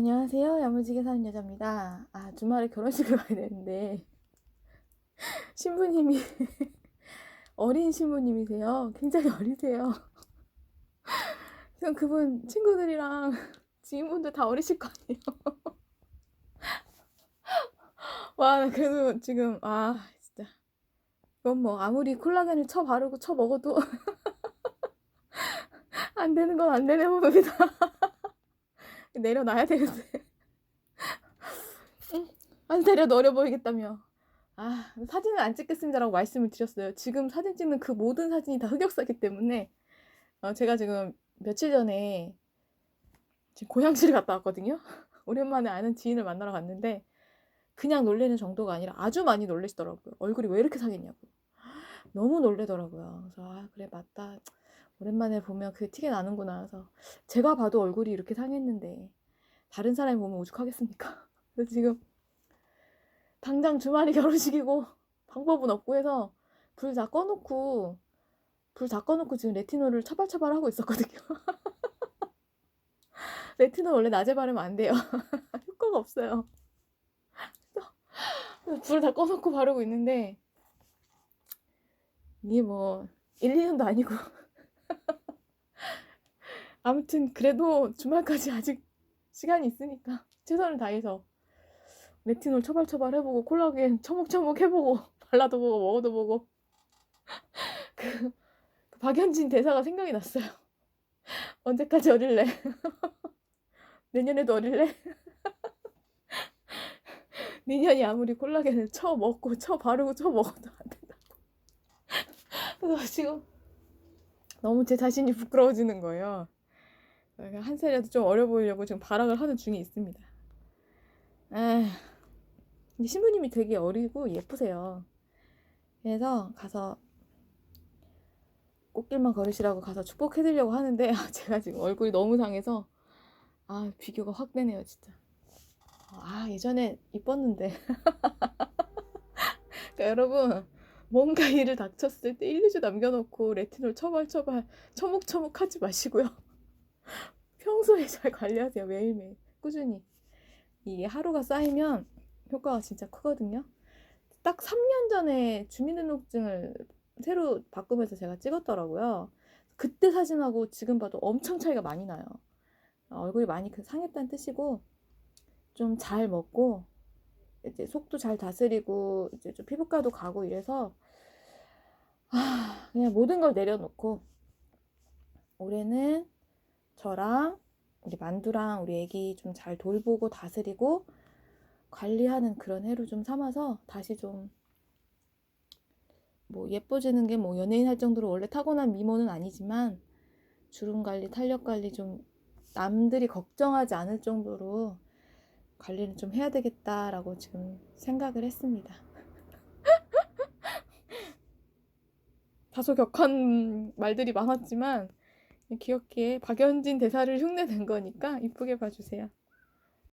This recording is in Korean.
안녕하세요. 야무지게 사는 여자입니다. 아, 주말에 결혼식을 가야 되는데, 신부님이, 어린 신부님이세요. 굉장히 어리세요. 지금 그분 친구들이랑 지인분들 다 어리실 거 아니에요. 와, 나 그래도 지금, 아, 진짜. 이건 뭐, 아무리 콜라겐을 쳐 바르고 쳐 먹어도, 안 되는 건 안 되네 봅니다. 내려놔야 되는데. 안 내려놓려 보이겠다며. 아, 사진을 안 찍겠습니다라고 말씀을 드렸어요. 지금 사진 찍는 그 모든 사진이 다 흑역사기 때문에, 어, 제가 지금 며칠 전에 지금 고향시를 갔다 왔거든요. 오랜만에 아는 지인을 만나러 갔는데, 그냥 놀래는 정도가 아니라 아주 많이 놀라시더라고요. 얼굴이 왜 이렇게 상했냐고. 너무 놀래더라고요. 그래서, 아, 그래, 맞다. 오랜만에 보면 그게 티가 나는구나. 그래서 제가 봐도 얼굴이 이렇게 상했는데 다른 사람이 보면 오죽하겠습니까? 그래서 지금 당장 주말이 결혼식이고 방법은 없고 해서 불 다 꺼놓고 불 다 꺼놓고 지금 레티놀을 처발처발 하고 있었거든요. 레티놀 원래 낮에 바르면 안 돼요. 효과가 없어요. 불 다 꺼놓고 바르고 있는데 이게 뭐 1, 2년도 아니고 아무튼 그래도 주말까지 아직 시간이 있으니까 최선을 다해서 레티놀 처발처발 해보고 콜라겐 처먹처먹 해보고 발라도 보고 먹어도 보고 그, 그 박연진 대사가 생각이 났어요. 언제까지 어릴래? 내년에도 어릴래? 내년이 아무리 콜라겐을 쳐 먹고 쳐 바르고 쳐 먹어도 안 된다고. 그래서 지금 너무 제 자신이 부끄러워지는 거예요. 그러니까 한 살이라도 좀 어려 보이려고 지금 발악을 하는 중에 있습니다. 아, 근데 신부님이 되게 어리고 예쁘세요. 그래서 가서 꽃길만 걸으시라고 가서 축복해드리려고 하는데 아, 제가 지금 얼굴이 너무 상해서 아 비교가 확 되네요 진짜. 아 예전에 이뻤는데 그러니까 여러분 뭔가 일을 닥쳤을 때 1, 2주 남겨놓고 레티놀 처발처발 처묵처묵 하지 마시고요. 평소에 잘 관리하세요. 매일매일. 꾸준히. 이게 하루가 쌓이면 효과가 진짜 크거든요. 딱 3년 전에 주민등록증을 새로 바꾸면서 제가 찍었더라고요. 그때 사진하고 지금 봐도 엄청 차이가 많이 나요. 얼굴이 많이 그 상했다는 뜻이고 좀 잘 먹고 이제 속도 잘 다스리고 이제 좀 피부과도 가고 이래서 아, 그냥 모든 걸 내려놓고 올해는 저랑 우리 만두랑 우리 애기 좀 잘 돌보고 다스리고 관리하는 그런 해로 좀 삼아서 다시 좀 뭐 예뻐지는 게 뭐 연예인 할 정도로 원래 타고난 미모는 아니지만 주름 관리, 탄력 관리 좀 남들이 걱정하지 않을 정도로 관리를 좀 해야 되겠다라고 지금 생각을 했습니다. 다소 격한 말들이 많았지만 귀엽게 박연진 대사를 흉내낸 거니까 이쁘게 봐주세요.